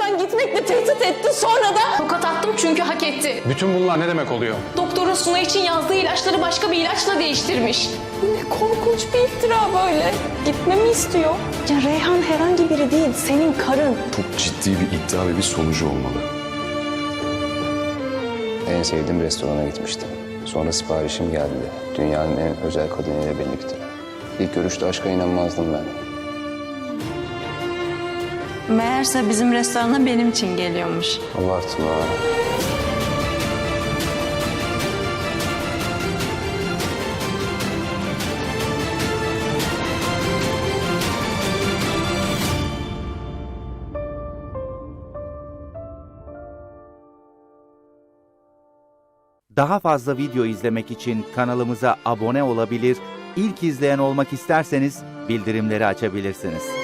taraftan gitmekle tehdit etti. Sonra da Tokat attım çünkü hak etti. Bütün bunlar ne demek oluyor? Doktorun Suna için yazdığı ilaçları başka bir ilaçla değiştirmiş. ne korkunç bir iftira böyle. Gitmemi istiyor. Ya Reyhan herhangi biri değil, senin karın. Çok ciddi bir iddia ve bir sonucu olmalı. En sevdiğim restorana gitmiştim. Sonra siparişim geldi. Dünyanın en özel kadınıyla birlikte. İlk görüşte aşka inanmazdım ben. Meğerse bizim restorana benim için geliyormuş. Abartma. Daha fazla video izlemek için kanalımıza abone olabilir, ilk izleyen olmak isterseniz bildirimleri açabilirsiniz.